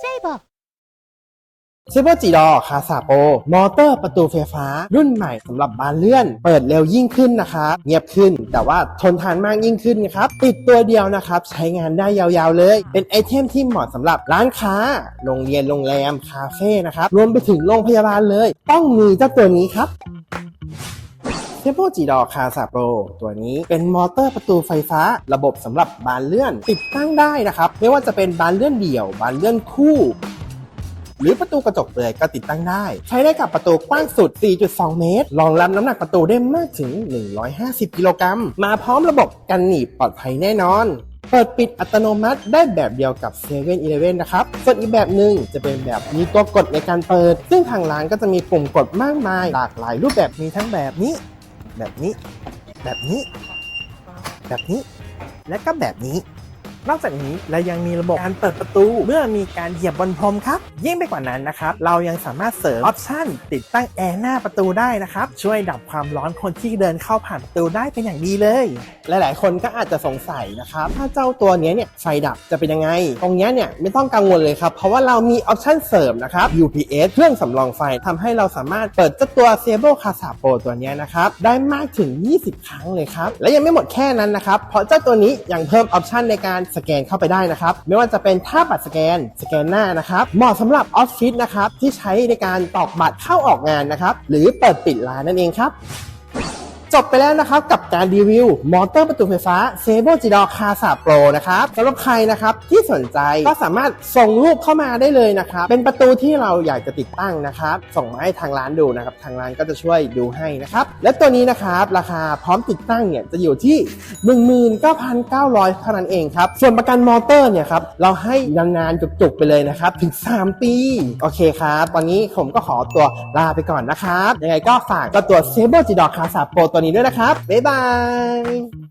เซโบซูเปอร์จีดอคาซาโป มอเตอร์ประตูไฟฟ้า รุ่นใหม่สำหรับบานเลื่อน เปิดเร็วยิ่งขึ้นนะครับเงียบขึ้น แต่ว่าทนทานมากยิ่งขึ้นครับ ติดตัวเดียวนะครับ ใช้งานได้ยาวๆเลย เป็นไอเทมที่เหมาะสำหรับร้านค้า โรงเรียนโรงแรม คาเฟ่นะครับ รวมไปถึงโรงพยาบาลเลย ต้องมีเจ้าตัวนี้ครับ เทปโปจีดอคาซาโปรตัวนี้เป็นมอเตอร์ประตูไฟฟ้า ระบบสำหรับบานเลื่อน ติดตั้งได้นะครับ ไม่ว่าจะเป็นบานเลื่อนเดี่ยว บานเลื่อนคู่หรือประตูกระจกเปลือยก็ติดตั้งได้ ใช้ได้กับประตูกว้างสุด 4.2 เมตร รองรับน้ำหนักประตูได้มากถึง 150 กิโลกรัม มาพร้อมระบบกันหนีบปลอดภัยแน่นอน เปิดปิดอัตโนมัติได้แบบเดียวกับ7 e เ e ่ e อนะครับ ส่วนอีกแบบหนึ่งจะเป็นแบบมีตัวกดในการเปิด ซึ่งทางร้านก็จะมีปุ่มกดมากมาย หลากหลายรูปแบบมีทั้งแบบนี้ แบบนี้ แบบนี้ แบบนี้ และก็แบบนี้ นอกจากนี้เรายังมีระบบการเปิดประตู เมื่อมีการเหยียบบนพรมครับ ยิ่งไปกว่านั้นนะครับ เรายังสามารถเสริมออปชั่นติดตั้งแอร์หน้าประตูได้นะครับ ช่วยดับความร้อนคนที่เดินเข้าผ่านประตูได้เป็นอย่างดีเลย หลายๆ คนก็อาจจะสงสัยนะครับ ถ้าเจ้าตัวนี้เนี่ยไฟดับจะเป็นยังไง ตรงนี้เนี่ยไม่ต้องกังวลเลยครับ เพราะว่าเรามีออปชั่นเสริมนะครับ UPS เครื่องสำรองไฟทำให้เราสามารถเปิดเจ้าตัว s a b l e c a s a Pro ตัวนี้นะครับได้มากถึง 20 ครั้งเลยครับและยังไม่หมดแค่นั้นนะครับเพราะเจ้าตัวนี้ยังเพิ่มออปชันในการสแกนเข้าไปได้นะครับ ไม่ว่าจะเป็นท่าบัตรสแกนสแกนหน้านะครับเหมาะสำหรับออฟฟิศนะครับที่ใช้ในการตอกบัตรเข้าออกงานนะครับหรือเปิดปิดร้านนั่นเองครับ จบไปแล้วนะครับกับการรีวิว มอเตอร์ประตูไฟฟ้า s a b l e g d o c a s a Pro นะครับสำหรับใครนะครับที่สนใจก็สามารถส่งรูปเข้ามาได้เลยนะครับเป็นประตูที่เราอยากจะติดตั้งนะครับส่งมาให้ทางร้านดูนะครับทางร้านก็จะช่วยดูให้นะครับและตัวนี้นะครับราคาพร้อมติดตั้งเนี่ยจะอยู่ที่ 19,900 เท่านั้นเองครับส่วนประกันมอเตอร์เนี่ยครับเราให้นานๆจุกๆไปเลยนะครับถึง 3 ปี โอเคครับตอนนี้ผมก็ขอตัวลาไปก่อนนะครับยังไงก็ฝากก็ตัว s a b l e g d o c a s a Pro ตัวนี้ด้วยนะครับ บ๊ายบาย